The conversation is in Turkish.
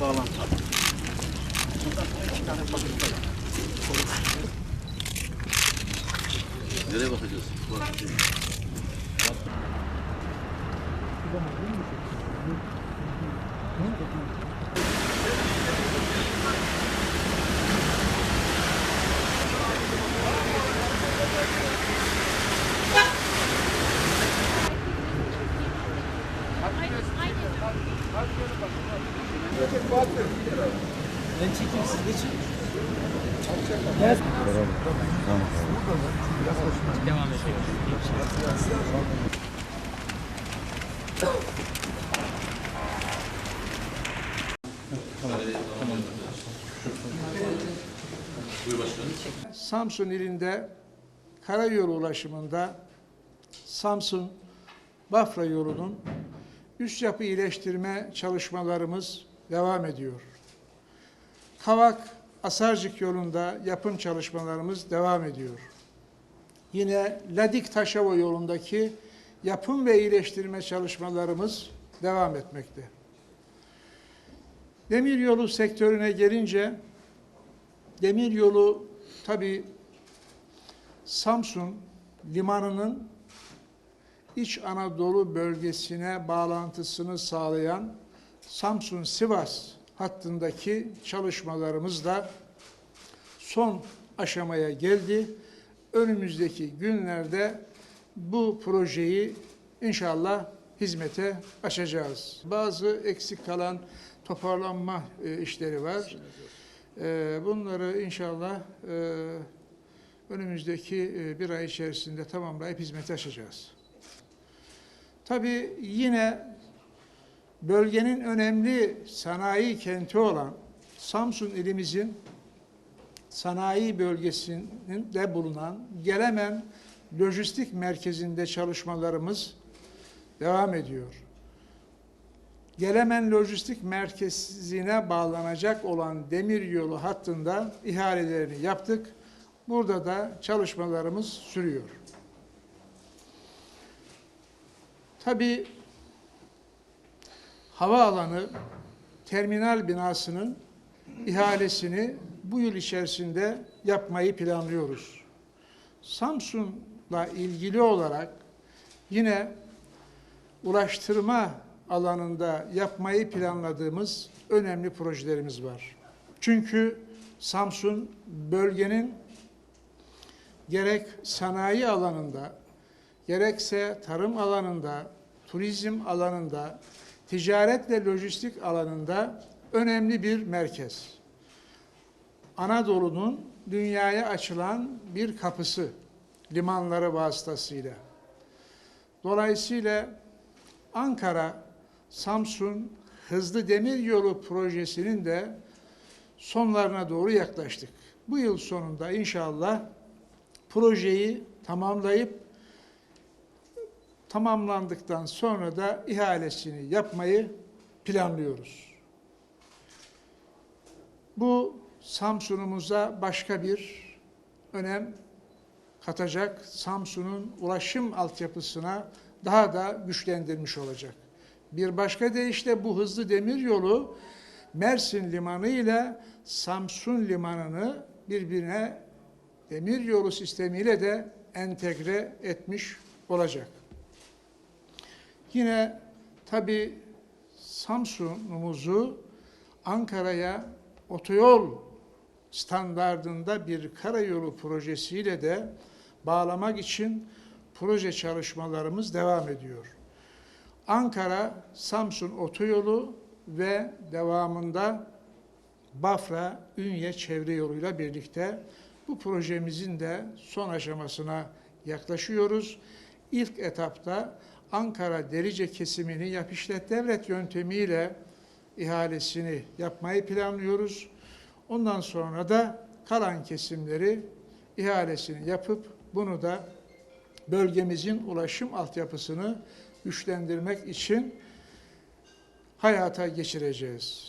bağlantı. Bundan sonra iki tane fabrika var. Nereye bakacağız? Bak. Ben. Samsun ilinde karayolu ulaşımında Samsun Bafra yolunun üst yapı iyileştirme çalışmalarımız devam ediyor. Kavak Asarcık yolunda yapım çalışmalarımız devam ediyor. Yine Ladik Taşova yolundaki yapım ve iyileştirme çalışmalarımız devam etmekte. Demiryolu sektörüne gelince Demiryolu tabii Samsun limanının İç Anadolu bölgesine bağlantısını sağlayan Samsun-Sivas hattındaki çalışmalarımız da son aşamaya geldi. Önümüzdeki günlerde bu projeyi inşallah hizmete açacağız. Bazı eksik kalan toparlanma e, işleri var. E, Bunları inşallah e, önümüzdeki e, bir ay içerisinde tamamlayıp hizmete açacağız. Tabii yine bölgenin önemli sanayi kenti olan Samsun ilimizin sanayi bölgesinde bulunan Gelemen Lojistik Merkezi'nde çalışmalarımız devam ediyor. Gelemen Lojistik Merkezi'ne bağlanacak olan demiryolu hattında ihalelerini yaptık. Burada da çalışmalarımız sürüyor. Tabii havaalanı terminal binasının ihalesini bu yıl içerisinde yapmayı planlıyoruz. Samsun'la ilgili olarak yine ulaştırma alanında yapmayı planladığımız önemli projelerimiz var. Çünkü Samsun bölgenin gerek sanayi alanında, gerekse tarım alanında, turizm alanında, ticaret ve lojistik alanında önemli bir merkez. Anadolu'nun dünyaya açılan bir kapısı limanları vasıtasıyla. Dolayısıyla Ankara Samsun Hızlı Demiryolu projesinin de sonlarına doğru yaklaştık. Bu yıl sonunda inşallah projeyi tamamlayıp tamamlandıktan sonra da ihalesini yapmayı planlıyoruz. Bu Samsun'umuza başka bir önem katacak. Samsun'un ulaşım altyapısına daha da güçlendirmiş olacak. Bir başka deyişle bu hızlı demir yolu Mersin Limanı ile Samsun Limanı'nı birbirine demir yolu sistemiyle de entegre etmiş olacak. Yine tabi Samsun'umuzu Ankara'ya otoyol standardında bir karayolu projesiyle de bağlamak için proje çalışmalarımız devam ediyor. Ankara Samsun otoyolu ve devamında Bafra Ünye çevre yoluyla birlikte bu projemizin de son aşamasına yaklaşıyoruz. İlk etapta Ankara Derice kesimini yap işlet devlet yöntemiyle ihalesini yapmayı planlıyoruz. Ondan sonra da kalan kesimleri ihalesini yapıp bunu da bölgemizin ulaşım altyapısını güçlendirmek için hayata geçireceğiz.